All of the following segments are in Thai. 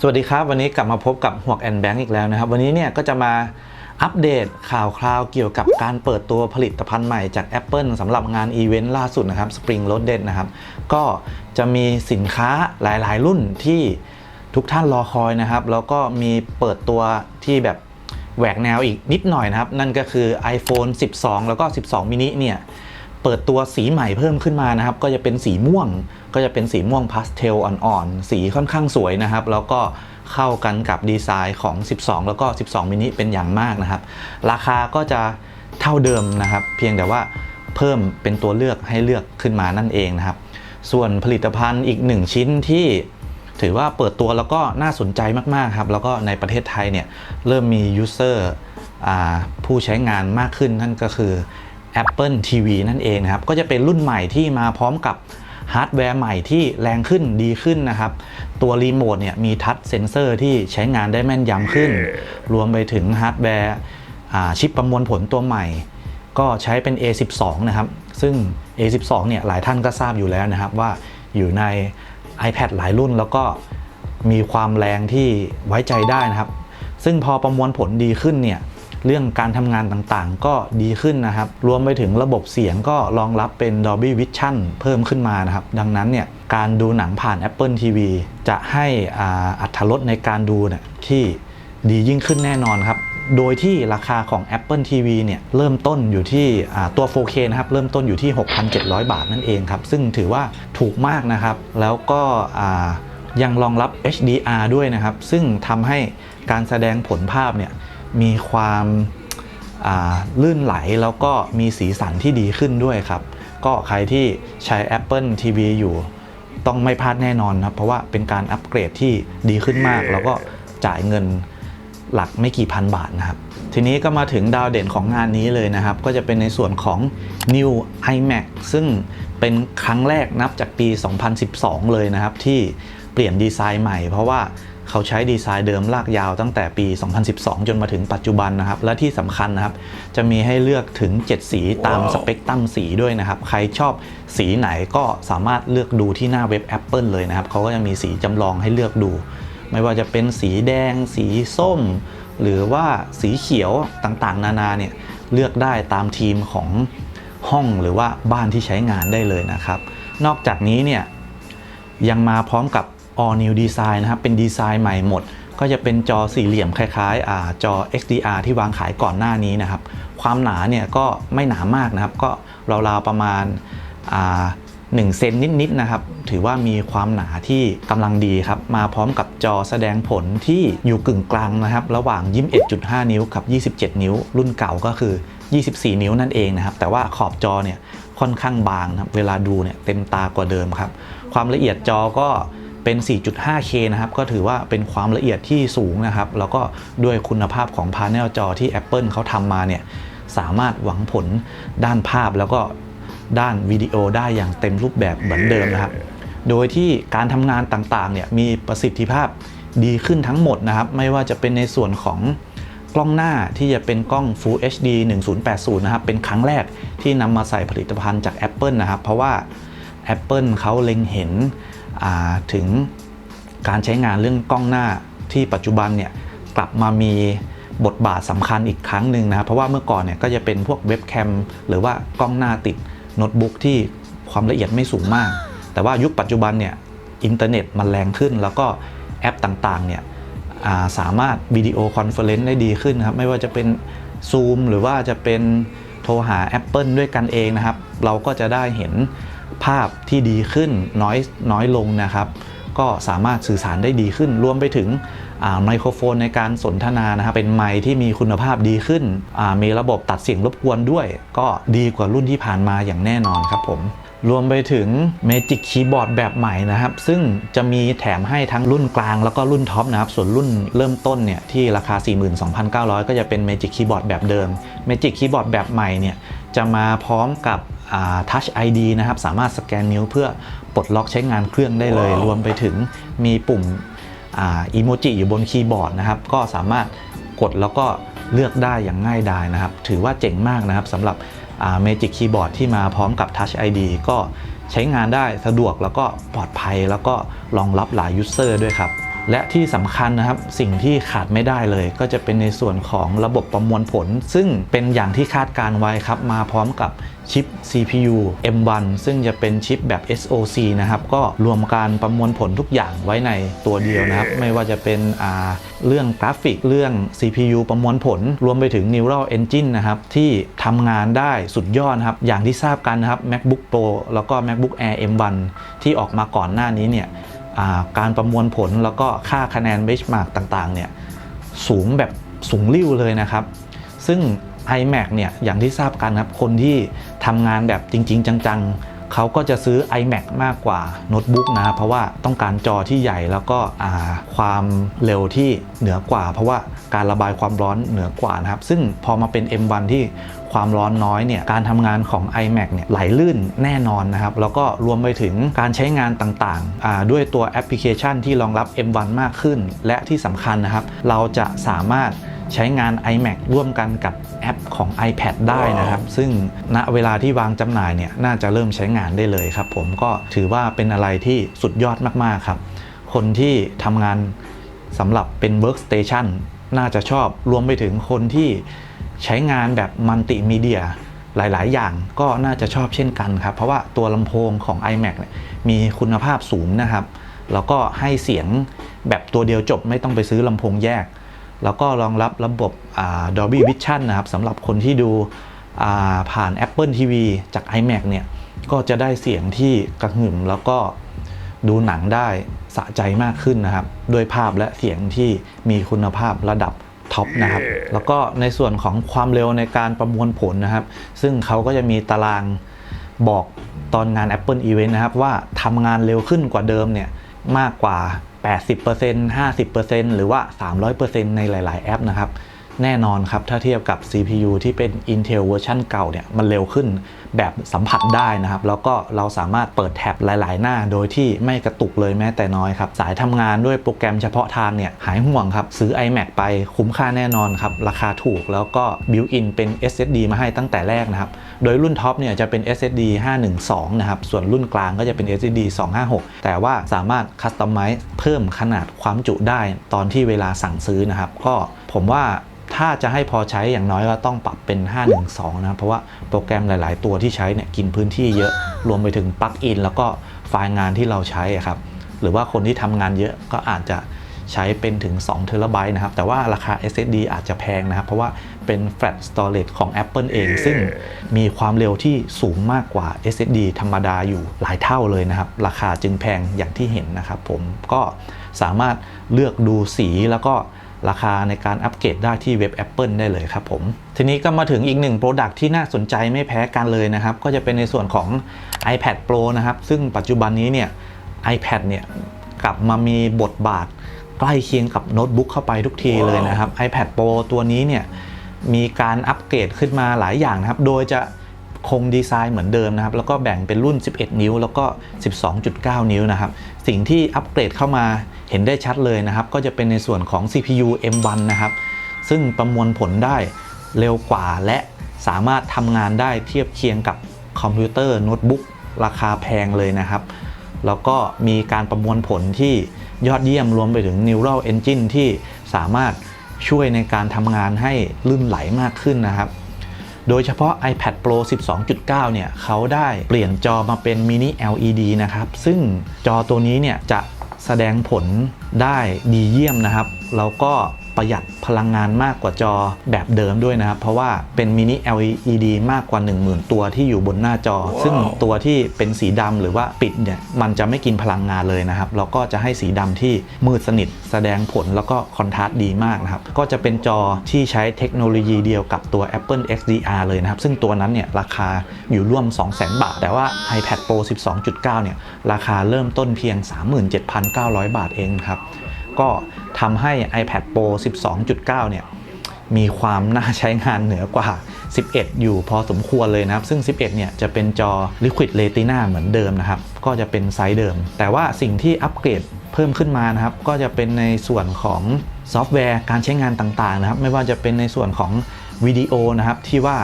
สวัสดีครับ วันนี้กลับมาพบกับหวกแอนแบงก์อีกแล้วนะครับ วันนี้เนี่ยก็จะมาอัปเดตข่าวคราวเกี่ยวกับการเปิดตัวผลิตภัณฑ์ใหม่จาก Apple สำหรับงานอีเวนต์ล่าสุดนะครับ Spring Loaded นะครับ ก็จะมีสินค้าหลายๆ รุ่นที่ทุกท่านรอคอยนะครับ แล้วก็มีเปิดตัวที่แบบแหวกแนวอีกนิดหน่อยนะครับ นั่นก็คือ iPhone 12 แล้วก็ 12 mini เนี่ย เปิดตัวสีใหม่เพิ่มขึ้นมานะครับ ก็จะเป็นสีม่วง ก็จะเป็นสีม่วงพาสเทลอ่อนๆ สีค่อนข้างสวยนะครับ แล้วก็เข้ากันกับดีไซน์ของ 12 แล้วก็ 12 มินิเป็นอย่างมากนะครับ ราคาก็จะเท่าเดิมนะครับ เพียงแต่ว่าเพิ่มเป็นตัวเลือกให้เลือกขึ้นมานั่นเองนะครับ ส่วนผลิตภัณฑ์อีกหนึ่งชิ้นที่ถือว่าเปิดตัวแล้วก็น่าสนใจมากๆครับ แล้วก็ในประเทศไทยเนี่ยเริ่มมียูเซอร์ผู้ใช้งานมากขึ้นนั่นก็คือ Apple TV นั่นเองนะครับ ก็จะเป็นรุ่นใหม่ที่มาพร้อมกับฮาร์ดแวร์ใหม่ที่แรงขึ้นดีขึ้นนะครับ ตัวรีโมทเนี่ยมีทัชเซนเซอร์ที่ใช้งานได้แม่นยำขึ้น รวมไปถึงฮาร์ดแวร์อ่าชิปประมวลผลตัวใหม่ ก็ใช้เป็น A12 นะครับ ซึ่ง A12 เนี่ยหลายท่านก็ทราบอยู่แล้วนะครับว่าอยู่ใน iPad หลายรุ่นแล้วก็มีความแรงที่ไว้ใจได้นะครับ ซึ่งพอประมวลผลดีขึ้นเนี่ย เรื่องการทำงานต่างๆ ก็ดีขึ้นนะครับ รวมไปถึงระบบเสียงก็รองรับเป็น Dolby Vision เพิ่มขึ้นมานะครับ ดังนั้นเนี่ยการดูหนังผ่าน Apple TV จะให้อัตรสในการดูเนี่ยที่ดียิ่งขึ้นแน่นอนครับโดยที่ราคาของ Apple TV เนี่ยเริ่มต้นอยู่ที่ตัว 4K นะครับเริ่มต้นอยู่ที่ 6,700 บาทนั่นเองครับ ซึ่งถือว่าถูกมากนะครับ แล้วก็ยังรองรับ HDR ด้วยนะครับ ซึ่งทำให้การแสดงผลภาพเนี่ย มีความาลื่นไหลแล้วก็มีสีสันที่ดีขึ้นด้วยครับ ก็ใครที่ใช้ Apple TV อยู่ ต้องไม่พลาดแน่นอนครับ เพราะว่าเป็นการอัปเกรดที่ดีขึ้นมาก แล้วก็จ่ายเงินหลักไม่กี่พันบาทนะครับ ทีนี้ก็มาถึงดาวเด่นของงานนี้เลยนะครับ ก็จะเป็นในส่วนของ New iMac ซึ่งเป็นครั้งแรกนับจากปี 2012 เลยนะครับ ที่เปลี่ยนดีไซน์ใหม่ เพราะว่า เขาใช้ดีไซน์เดิมลากยาวตั้งแต่ปี 2012 จนมาถึงปัจจุบันนะครับ และที่สำคัญนะครับ จะมีให้เลือกถึง 7 สีตามสเปกตรัมสีด้วยนะครับ ใครชอบสีไหนก็สามารถเลือกดูที่หน้าเว็บ Apple เลยนะครับ เขาก็จะมีสีจำลองให้เลือกดู ไม่ว่าจะเป็นสีแดง สีส้ม หรือว่าสีเขียวต่างๆ นานาเนี่ยเลือกได้ตามทีมของห้องหรือว่าบ้านที่ใช้งานได้เลยนะครับ นอกจากนี้เนี่ยยังมาพร้อมกับ all new design นะครับ เป็นดีไซน์ใหม่หมด ก็จะเป็นจอสี่เหลี่ยมคล้ายๆอจอ XDR ที่วางขายก่อนหน้านี้นะครับ ความหนาเนี่ยก็ไม่หนามากนะครับ ก็ราวๆประมาณอ่า1เซนนิดๆนะครับ ถือว่ามีความหนาที่กำลังดีครับ มาพร้อมกับจอแสดงผลที่อยู่กึ่งกลางนะครับ ระหว่าง 21.5 นิ้วกับ 27 นิ้ว รุ่นเก่าก็คือ 24 นิ้วนั่นเองนะครับ แต่ว่าขอบจอเนี่ยค่อนข้างบางนะครับ เวลาดูเนี่ยเต็มตากว่าเดิมครับ ความละเอียดจอก็ เป็น 4.5K นะครับ ก็ถือว่าเป็นความละเอียดที่สูงนะครับ แล้วก็ด้วยคุณภาพของพาเนลจอที่ Apple เขาทำมาเนี่ย สามารถหวังผลด้านภาพแล้วก็ด้านวิดีโอได้อย่างเต็มรูปแบบเหมือนเดิมนะครับ โดยที่การทำงานต่างๆเนี่ยมีประสิทธิภาพดีขึ้นทั้งหมดนะครับ ไม่ว่าจะเป็นในส่วนของกล้องหน้าที่จะเป็นกล้อง Full HD 1080 นะครับ เป็นครั้งแรกที่นำมาใส่ผลิตภัณฑ์จาก Apple นะครับ เพราะว่า Apple เขาเล็งเห็น ถึงการใช้งานเรื่องกล้องหน้าที่ปัจจุบันเนี่ยกลับมามีบทบาทสำคัญอีกครั้งหนึ่งนะครับเพราะว่าเมื่อก่อนเนี่ยก็จะเป็นพวกเว็บแคมหรือว่ากล้องหน้าติดโน้ตบุ๊กที่ความละเอียดไม่สูงมาก แต่ว่ายุคปัจจุบันเนี่ยอินเทอร์เน็ตมันแรงขึ้น แล้วก็แอปต่างๆเนี่ยาสามารถวิดีโอคอนเฟอเรนซ์ได้ดีขึ้นครับไม่ว่าจะเป็น Zoom หรือว่าจะเป็นโทรหา Apple ด้วยกันเองนะครับ เราก็จะได้เห็น ภาพที่ดีขึ้นน้อยน้อยลงนะครับ ก็สามารถสื่อสารได้ดีขึ้น รวมไปถึงไมโครโฟนในการสนทนานะครับเป็นไมค์ที่มีคุณภาพดีขึ้น มีระบบตัดเสียงรบกวนด้วย ก็ดีกว่ารุ่นที่ผ่านมาอย่างแน่นอนครับผมรวมไปถึง Magic Keyboard แบบใหม่นะครับ ซึ่งจะมีแถมให้ทั้งรุ่นกลางแล้วก็รุ่นท็อปนะครับ ส่วนรุ่นเริ่มต้นเนี่ยที่ราคา 42,900 ก็จะเป็น Magic Keyboard แบบเดิม Magic Keyboard แบบใหม่เนี่ยจะมาพร้อมกับ Touch ID นะครับ สามารถสแกนนิ้วเพื่อปลดล็อกใช้งานเครื่องได้เลย รวมไปถึงมีปุ่มอีโมจิอยู่บนคีย์บอร์ดนะครับ ก็สามารถกดแล้วก็เลือกได้อย่างง่ายดายนะครับ ถือว่าเจ๋งมากนะครับสำหรับเมจิกคีย์บอร์ดที่มาพร้อมกับ Touch ID ก็ใช้งานได้สะดวกแล้วก็ปลอดภัยแล้วก็รองรับหลายยูเซอร์ด้วยครับ และที่สำคัญนะครับสิ่งที่ขาดไม่ได้เลย ก็จะเป็นในส่วนของระบบประมวลผล ซึ่งเป็นอย่างที่คาดการไว้ครับ มาพร้อมกับ ชิป CPU M1 ซึ่งจะเป็นชิปแบบ SoC นะครับ ก็รวมการประมวลผลทุกอย่างไว้ในตัวเดียวนะครับ ไม่ว่าจะเป็นอ่าเรื่องกราฟิก เรื่อง CPU ประมวลผล รวมไปถึง Neural Engine นะครับ ที่ทำงานได้สุดยอดนะครับ อย่างที่ทราบกันนะครับ MacBook Pro แล้วก็ MacBook Air M1 ที่ออกมาก่อนหน้านี้เนี่ยอ่าการประมวลผลแล้วก็ค่าคะแนนเบชมาร์กต่างๆ เนี่ยสูงแบบสูงริ่วเลยนะครับ ซึ่ง iMac เนี่ยอย่างที่ทราบกันครับ คนที่ ทำงานแบบจริง ๆ จังๆ เขาก็จะซื้อ iMac มากกว่าโน้ตบุ๊กนะ เพราะว่าต้องการจอที่ใหญ่แล้วก็ความเร็วที่เหนือกว่า เพราะว่าการระบายความร้อนเหนือกว่านะครับ ซึ่งพอมาเป็น M1 ที่ความร้อนน้อยเนี่ย การทำงานของ iMac เนี่ยไหลลื่นแน่นอนนะครับ แล้วก็รวมไปถึงการใช้งานต่างๆ ด้วยตัวแอปพลิเคชันที่รองรับ M1 มากขึ้น และที่สำคัญนะครับ เราจะสามารถ ใช้งาน iMac ร่วมกันกับแอปของ iPad ได้นะครับ ซึ่งณเวลาที่วางจำหน่ายเนี่ยน่าจะเริ่มใช้งานได้เลยครับ ผมก็ถือว่าเป็นอะไรที่สุดยอดมากๆครับ คนที่ทำงานสำหรับเป็น Workstation น่าจะชอบรวมไปถึงคนที่ใช้งานแบบมัลติมีเดียหลาย ๆ อย่างก็น่าจะชอบเช่นกันครับ เพราะว่าตัวลำโพงของ iMac เนี่ยมีคุณภาพสูงนะครับ แล้วก็ให้เสียงแบบตัวเดียวจบไม่ต้องไปซื้อลำโพงแยก แล้วก็รองรับระบบอ่า Dolby Vision นะครับสำหรับคนที่ดูอ่าผ่าน Apple TV จาก iMac เนี่ยก็จะได้เสียงที่กระหึ่มแล้วก็ดูหนังได้สะใจมากขึ้นนะครับ ด้วยภาพและเสียงที่มีคุณภาพระดับท็อปนะครับ แล้วก็ในส่วนของความเร็วในการประมวลผลนะครับ ซึ่งเขาก็จะมีตารางบอกตอนงาน Apple Event นะครับ ว่าทำงานเร็วขึ้นกว่าเดิมเนี่ย มากกว่า 80% 50%หรือว่า 300%ในหลาย ๆ แอปนะครับ แน่นอนครับ ถ้าเทียบกับ CPU ที่เป็น Intel เวอร์ชันเก่าเนี่ยมันเร็วขึ้นแบบสัมผัสได้นะครับ แล้วก็เราสามารถเปิดแท็บหลาย ๆ หน้า โดยที่ไม่กระตุกเลยแม้แต่น้อยครับ สายทำงานด้วยโปรแกรมเฉพาะทางเนี่ยหายห่วงครับ ซื้อ iMac ไปคุ้มค่าแน่นอนครับ ราคาถูกแล้วก็ built-in เป็น SSD มาให้ตั้งแต่แรกนะครับ โดยรุ่นท็อปเนี่ยจะเป็น SSD 512 นะครับ ส่วนรุ่นกลางก็จะเป็น SSD 256 แต่ว่าสามารถคัสตอมไมซ์เพิ่มขนาดความจุได้ตอนที่เวลาสั่งซื้อนะครับก็ผมว่า ถ้าจะให้พอใช้อย่างน้อยก็ต้องปรับเป็น 512 นะครับ เพราะว่าโปรแกรมหลาย ๆ ตัวที่ใช้เนี่ยกินพื้นที่เยอะ รวมไปถึงปลั๊กอินแล้วก็ไฟล์งานที่เราใช้อะครับ หรือว่าคนที่ทำงานเยอะก็อาจจะใช้เป็นถึง2 t b นะครับ แต่ว่าราคา SSD อาจจะแพงนะครับ เพราะว่าเป็น Flash Storage ของ Apple เอง ซึ่งมีความเร็วที่สูงมากกว่า SSD ธรรมดาอยู่หลายเท่าเลยนะครับ ราคาจึงแพงอย่างที่เห็นนะครับผม ก็สามารถเลือกดูสีแล้วก็ ราคาในการอัปเกรดได้ที่เว็บ Apple ได้เลยครับผมทีนี้ก็มาถึงอีกหนึ่งโปรดักที่น่าสนใจไม่แพ้กันเลยนะครับ ก็จะเป็นในส่วนของ iPad Pro นะครับ ซึ่งปัจจุบันนี้เนี่ย iPad เนี่ยกลับมามีบทบาทใกล้เคียงกับโน้ตบุ๊กเข้าไปทุกทีเลยนะครับ iPad Pro ตัวนี้เนี่ยมีการอัปเกรดขึ้นมาหลายอย่างนะครับ โดยจะคงดีไซน์เหมือนเดิมนะครับ แล้วก็แบ่งเป็นรุ่น 11 นิ้ว แล้วก็ 12.9 นิ้วนะครับ สิ่งที่อัปเกรดเข้ามาเห็นได้ชัดเลยนะครับ ก็จะเป็นในส่วนของ CPU M1 นะครับ ซึ่งประมวลผลได้เร็วกว่าและสามารถทำงานได้เทียบเคียงกับคอมพิวเตอร์โน้ตบุ๊กราคาแพงเลยนะครับ แล้วก็มีการประมวลผลที่ยอดเยี่ยมรวมไปถึง Neural Engine ที่สามารถช่วยในการทำงานให้ลื่นไหลมากขึ้นนะครับ โดยเฉพาะ iPad Pro 12.9 เนี่ยเขาได้เปลี่ยนจอมาเป็น Mini LED นะครับ ซึ่งจอตัวนี้เนี่ยจะแสดงผลได้ดีเยี่ยมนะครับ แล้วก็ ประหยัดพลังงานมากกว่าจอแบบเดิมด้วยนะครับ เพราะว่าเป็น Mini LED มากกว่า 10,000 ตัวที่อยู่บนหน้าจอ ซึ่งตัวที่เป็นสีดำหรือว่าปิดเนี่ยมันจะไม่กินพลังงานเลยนะครับแล้วก็จะให้สีดำที่มืดสนิทแสดงผลแล้วก็คอนทราสต์ดีมากนะครับ ก็จะเป็นจอที่ใช้เทคโนโลยีเดียวกับตัว Apple XDR เลยนะครับ ซึ่งตัวนั้นเนี่ยราคาอยู่ร่วม 200,000 บาท แต่ว่า iPad Pro 12.9 เนี่ยราคาเริ่มต้นเพียง 37,900 บาทเองครับ ก็ทำให้ iPad Pro 12.9 เนี่ยมีความน่าใช้งานเหนือกว่า 11 อยู่พอสมควรเลยนะครับ ซึ่ง 11 เนี่ยจะเป็นจอ Liquid Retina เหมือนเดิมนะครับ ก็จะเป็นไซส์เดิม แต่ว่าสิ่งที่อัปเกรดเพิ่มขึ้นมานะครับ ก็จะเป็นในส่วนของซอฟต์แวร์การใช้งานต่างๆนะครับ ไม่ว่าจะเป็นในส่วนของวิดีโอนะครับที่ว่า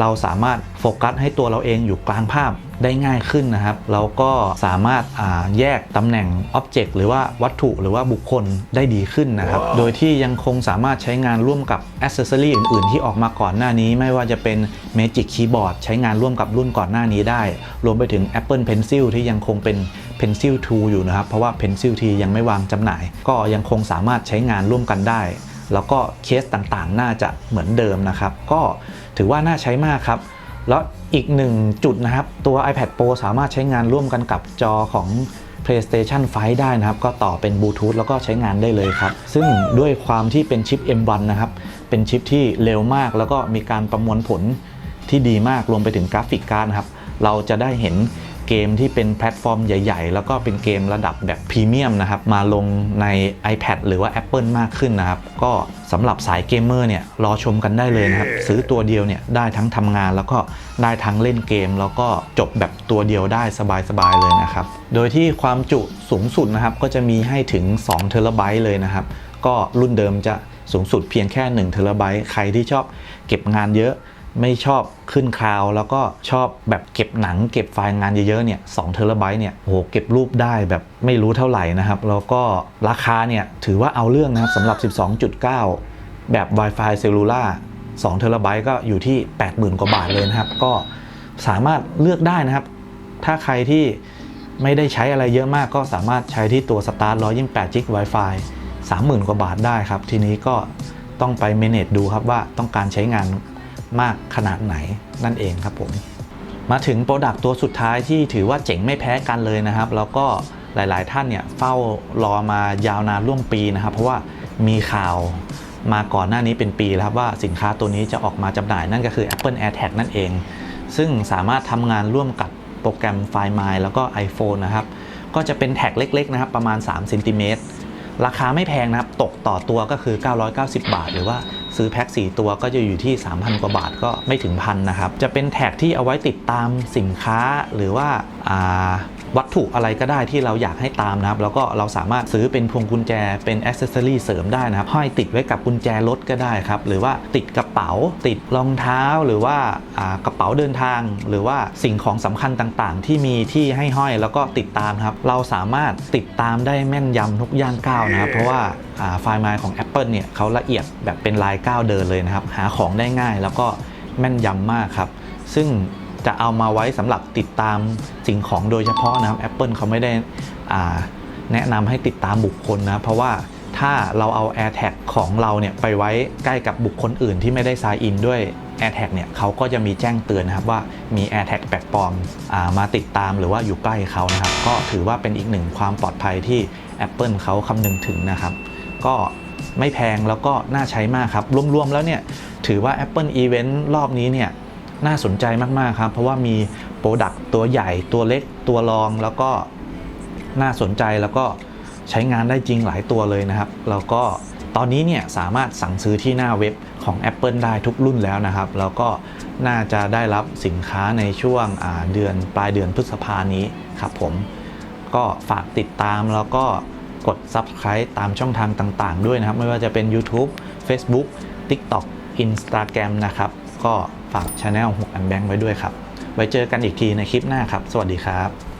เราสามารถโฟกัสให้ตัวเราเองอยู่กลางภาพ ได้ง่ายขึ้นนะครับแล้วก็สามารถอ่าแยกตำแหน่ง Object หรือว่าวัตถุหรือว่าบุคคลได้ดีขึ้นนะครับ โดยที่ยังคงสามารถใช้งานร่วมกับ Accessory อื่นๆ ที่ออกมาก่อนหน้านี้ ไม่ว่าจะเป็น Magic Keyboard ใช้งานร่วมกับรุ่นก่อนหน้านี้ได้ รวมไปถึง Apple Pencil ที่ยังคงเป็น Pencil 2 อยู่นะครับ เพราะว่า Pencil T ยังไม่วางจำหน่าย ก็ยังคงสามารถใช้งานร่วมกันได้ แล้วก็เคสต่างๆ น่าจะเหมือนเดิมนะครับ ก็ถือว่าน่าใช้มากครับ แล้ว อีกหนึ่งจุดนะครับ ตัว iPad Pro สามารถใช้งานร่วมกันกับจอของ PlayStation 5 ได้นะครับ ก็ต่อเป็นบลูทูธแล้วก็ใช้งานได้เลยครับ ซึ่งด้วยความที่เป็นชิป M1 นะครับ เป็นชิปที่เร็วมาก แล้วก็มีการประมวลผลที่ดีมากรวมไปถึงกราฟิกการ์ดนะครับ เราจะได้เห็น เกมที่เป็นแพลตฟอร์มใหญ่ ๆ แล้วก็เป็นเกมระดับแบบพรีเมียมนะครับ มาลงใน iPad หรือว่า Apple มากขึ้นนะครับ ก็สำหรับสายเกมเมอร์เนี่ยรอชมกันได้เลยนะครับ ซื้อตัวเดียวเนี่ยได้ทั้งทำงานแล้วก็ได้ทั้งเล่นเกม แล้วก็จบแบบตัวเดียวได้สบายๆเลยนะครับ โดยที่ความจุสูงสุดนะครับก็จะมีให้ถึง2เทราไบต์เลยนะครับ ก็รุ่นเดิมจะสูงสุดเพียงแค่1เทราไบต์ใครที่ชอบเก็บงานเยอะ ไม่ชอบขึ้นคลาวแล้วก็ชอบแบบเก็บหนังเก็บไฟล์งานเยอะๆเนี่ย2เทราไบต์เนี่ยโหเก็บรูปได้แบบไม่รู้เท่าไหร่นะครับ แล้วก็ราคาเนี่ยถือว่าเอาเรื่องนะครับสำหรับ 12.9 แบบ Wi-Fi เซลลูล่า2เทราไบต์ก็อยู่ที่ 80,000 กว่าบาทเลยนะครับ ก็สามารถเลือกได้นะครับ ถ้าใครที่ไม่ได้ใช้อะไรเยอะมากก็สามารถใช้ที่ตัว Start 128 g Wi-Fi 30,000 กว่าบาทได้ครับ ทีนี้ก็ต้องไป manage ดูครับว่าต้องการใช้งาน มากขนาดไหนนั่นเองครับผม มาถึงโปรดักต์ตัวสุดท้ายที่ถือว่าเจ๋งไม่แพ้กันเลยนะครับ แล้วก็หลาย ๆ ท่านเนี่ยเฝ้ารอมายาวนานร่วมปีนะครับ เพราะว่ามีข่าวมาก่อนหน้านี้เป็นปีแล้วครับว่าสินค้าตัวนี้จะออกมาจำหน่ายนั่นก็คือ Apple AirTag นั่นเอง ซึ่งสามารถทำงานร่วมกับโปรแกรม Find My แล้วก็ iPhone นะครับ ก็จะเป็นแท็กเล็ก ๆ นะครับ ประมาณ3เซนติเมตรราคาไม่แพงนะครับ ตกต่อตัวก็คือ 990 บาท หรือว่า ซื้อแพ็ค4 ตัวก็จะอยู่ที่ 3,000 กว่าบาทก็ไม่ถึงพันนะครับ จะเป็นแท็กที่เอาไว้ติดตามสินค้าหรือว่าาวัตถุอะไรก็ได้ที่เราอยากให้ตามนะครับ แล้วก็เราสามารถซื้อเป็นพวงกุญแจเป็นอ c เซสซอรี่เสริมได้นะครับห้อยติดไว้กับกุญแจรถก็ได้ครับ หรือว่าติดกระเป๋า ติดรองเท้าหรือว่าากระเป๋าเดินทาง หรือว่าสิ่งของสำคัญต่างๆ ที่มีที่ให้ห้อยแล้วก็ติดตามครับ เราสามารถติดตามได้แม่นยำทุกย่างก้าวนะครับ เพราะว่า ไฟล์ไมล์ของ Apple เนี่ยเขาละเอียดแบบเป็นลายก้าวเดินเลยนะครับ หาของได้ง่ายแล้วก็แม่นยำมากครับ ซึ่งจะเอามาไว้สำหรับติดตามสิ่งของโดยเฉพาะนะครับ Apple เขาไม่ได้แนะนำให้ติดตามบุคคลนะ เพราะว่าถ้าเราเอา AirTag ของเราเนี่ยไปไว้ใกล้กับบุคคลอื่นที่ไม่ได้ sign in ด้วย AirTag เนี่ยเขาก็จะมีแจ้งเตือนนะครับว่ามี AirTag แปลกปลอมอามาติดตามหรือว่าอยู่ใกล้เขานะครับ ก็ถือว่าเป็นอีกหนึ่งความปลอดภัยที่ Apple เขาคำนึงถึงนะครับ ก็ไม่แพงแล้วก็น่าใช้มากครับ รวมๆแล้วเนี่ยถือว่า Apple Event รอบนี้เนี่ยน่าสนใจมากๆครับ เพราะว่ามีโปรดักต์ตัวใหญ่ตัวเล็กตัวรองแล้วก็น่าสนใจแล้วก็ใช้งานได้จริงหลายตัวเลยนะครับ แล้วก็ตอนนี้เนี่ยสามารถสั่งซื้อที่หน้าเว็บของ Apple ได้ทุกรุ่นแล้วนะครับ แล้วก็น่าจะได้รับสินค้าในช่วงเดือนปลายเดือนพฤษภานี้ครับผมก็ฝากติดตามแล้วก็ กด Subscribe ตามช่องทางต่างๆ ด้วยนะครับ ไม่ว่าจะเป็น YouTube Facebook TikTok Instagram นะครับ ก็ฝากช anel 6อันแบงค์ไว้ด้วยครับ ไว้เจอกันอีกทีในคลิปหน้าครับ สวัสดีครับ